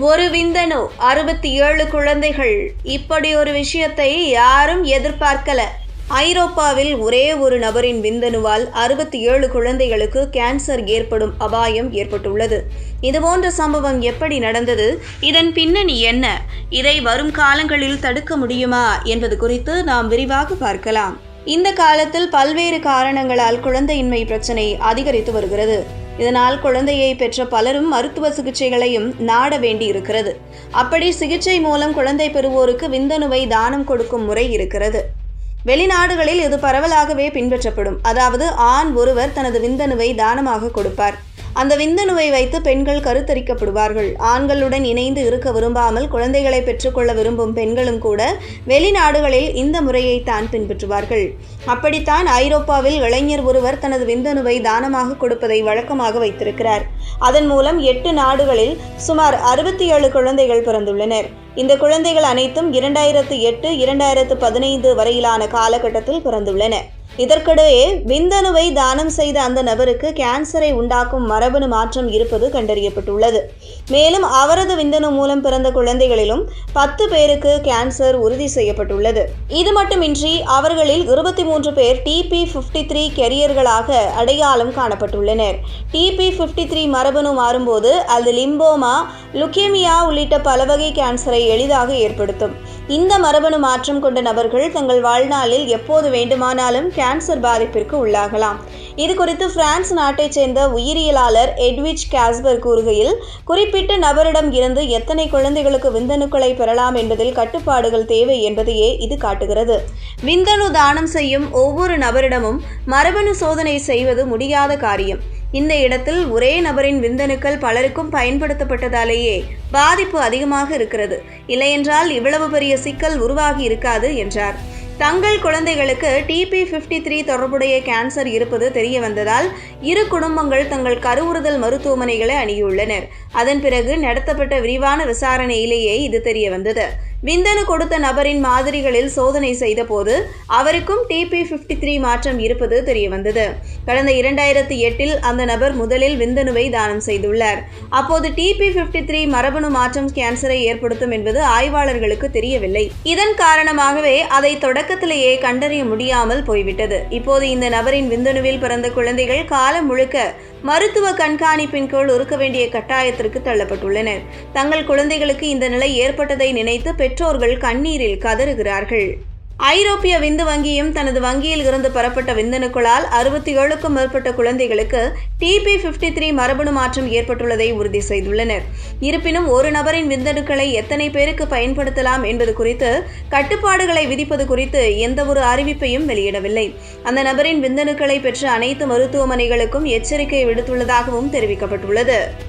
ஒரு விந்தணு அறுபத்தி ஏழு குழந்தைகள். இப்படி ஒரு விஷயத்தை யாரும் எதிர்பார்க்கல. ஐரோப்பாவில் ஒரே ஒரு நபரின் விந்தணுவால் அறுபத்தி ஏழு குழந்தைகளுக்கு கேன்சர் ஏற்படும் அபாயம் ஏற்பட்டுள்ளது. இதுபோன்ற சம்பவம் எப்படி நடந்தது? இதன் பின்னணி என்ன? இதை வரும் காலங்களில் தடுக்க முடியுமா என்பது குறித்து நாம் விரிவாக பார்க்கலாம். இந்த காலத்தில் பல்வேறு காரணங்களால் குழந்தையின்மை பிரச்சனை அதிகரித்து வருகிறது. இதனால் குழந்தையை பெற்ற பலரும் மருத்துவ சிகிச்சைகளையும் நாட வேண்டி இருக்கிறது அப்படி சிகிச்சை மூலம் குழந்தை பெறுவோருக்கு விந்தணுவை தானம் கொடுக்கும் முறை இருக்கிறது. வெளிநாடுகளில் இது பரவலாகவே பின்பற்றப்படும். அதாவது ஆண் ஒருவர் தனது விந்தணுவை தானமாக கொடுப்பார். அந்த விந்தணுவை வைத்து பெண்கள் கருத்தரிக்கப்படுவார்கள். ஆண்களுடன் இணைந்து இருக்க விரும்பாமல் குழந்தைகளை பெற்றுக்கொள்ள விரும்பும் பெண்களும் கூட வெளிநாடுகளில் இந்த முறையை தான் பின்பற்றுவார்கள். அப்படித்தான் ஐரோப்பாவில் இளைஞர் ஒருவர் தனது விந்தணுவை தானமாக கொடுப்பதை வழக்கமாக வைத்திருக்கிறார். அதன் மூலம் எட்டு நாடுகளில் சுமார் அறுபத்தி ஏழு குழந்தைகள் பிறந்துள்ளனர். இந்த குழந்தைகள் அனைத்தும் இரண்டாயிரத்து எட்டு இரண்டாயிரத்து பதினைந்து வரையிலான காலகட்டத்தில் பிறந்துள்ளன. இதற்கிடையே விந்தணுவை தானம் செய்த அந்த நபருக்கு கேன்சரை உண்டாக்கும் மரபணு மாற்றம் இருப்பது கண்டறியப்பட்டுள்ளது. மேலும் அவரது விந்தணு மூலம் பிறந்த குழந்தைகளிலும் பத்து பேருக்கு கேன்சர் உறுதி செய்யப்பட்டுள்ளது. இது மட்டுமின்றி அவர்களில் இருபத்தி மூன்று பேர் டிபி ஃபிஃப்டி த்ரீ கெரியர்களாக அடையாளம் காணப்பட்டுள்ளனர். டிபி ஃபிஃப்டி த்ரீ மரபணு மாறும்போது அது லிம்போமா லுக்கேமியா உள்ளிட்ட பல வகை கேன்சரை எளிதாக ஏற்படுத்தும். இந்த மரபணு மாற்றம் கொண்ட நபர்கள் தங்கள் வாழ்நாளில் எப்போது வேண்டுமானாலும் கேன்சர் பாதிப்பிற்கு உள்ளாகலாம். இது குறித்து பிரான்ஸ் நாட்டைச் சேர்ந்த உயிரியலாளர் எட்விச் காஸ்பர் கூறுகையில் குறிப்பிட்ட நபரிடம் இருந்து எத்தனை குழந்தைகளுக்கு விந்தணுக்களை பெறலாம் என்பதில் கட்டுப்பாடுகள் தேவை என்பதையே இது காட்டுகிறது. விந்தணு தானம் செய்யும் ஒவ்வொரு நபரிடமும் மரபணு சோதனை செய்வது முடியாத காரியம். இந்த இடத்தில் ஒரே நபரின் விந்தணுக்கள் பலருக்கும் பயன்படுத்தப்பட்டதாலேயே பாதிப்பு அதிகமாக இருக்கிறது. இல்லையென்றால் இவ்வளவு பெரிய சிக்கல் உருவாகி இருக்காது என்றார். தங்கள் குழந்தைகளுக்கு டிபி ஃபிஃப்டி த்ரீ தொடர்புடைய கேன்சர் இருப்பது தெரிய வந்ததால் இரு குடும்பங்கள் தங்கள் கருவுறுதல் மருத்துவமனைகளை அணுகியுள்ளனர். அதன் பிறகு நடத்தப்பட்ட விரிவான விசாரணையிலேயே இது தெரிய வந்தது. விந்தணு கொடுத்த நபரின் மாதிரிகளில் சோதனை செய்தபோது அவருக்கும் டிபி ஃபிஃப்டி த்ரீ மாற்றம் இருப்பது தெரியவந்தது. கடந்த இரண்டாயிரத்தி எட்டில் அந்த நபர் முதலில் விந்தணுவை தானம் செய்துள்ளார். அப்போது டிபி ஃபிஃப்டி த்ரீ மரபணு மாற்றம் கேன்சரை ஏற்படுத்தும் என்பது ஆய்வாளர்களுக்கு தெரியவில்லை. இதன் காரணமாகவே அதை தொடக்கத்திலேயே கண்டறிய முடியாமல் போய்விட்டது. இப்போது இந்த நபரின் விந்தணுவில் பிறந்த குழந்தைகள் காலம் முழுக்க மருத்துவ கண்காணிப்பின் கீழ் இருக்க வேண்டிய கட்டாயத்திற்கு தள்ளப்பட்டுள்ளனர். தங்கள் குழந்தைகளுக்கு இந்த நிலை ஏற்பட்டதை நினைத்து பெற்றோர்கள் கண்ணீரில் கதறுகிறார்கள். ஐரோப்பிய விந்து வங்கியும் தனது வங்கியில் இருந்து பெறப்பட்ட விந்தணுக்களால் அறுபத்தி ஏழுக்கும் மேற்பட்ட குழந்தைகளுக்கு டிபி ஃபிஃப்டி த்ரீ மரபணு மாற்றம் ஏற்பட்டுள்ளதை உறுதி செய்துள்ளனர். இருப்பினும் ஒரு நபரின் விந்தணுக்களை எத்தனை பேருக்கு பயன்படுத்தலாம் என்பது குறித்து கட்டுப்பாடுகளை விதிப்பது குறித்து எந்தவொரு அறிவிப்பையும் வெளியிடவில்லை. அந்த நபரின் விந்தணுக்களை பெற்ற அனைத்து மருத்துவமனைகளுக்கும் எச்சரிக்கை விடுத்துள்ளதாகவும் தெரிவிக்கப்பட்டுள்ளது.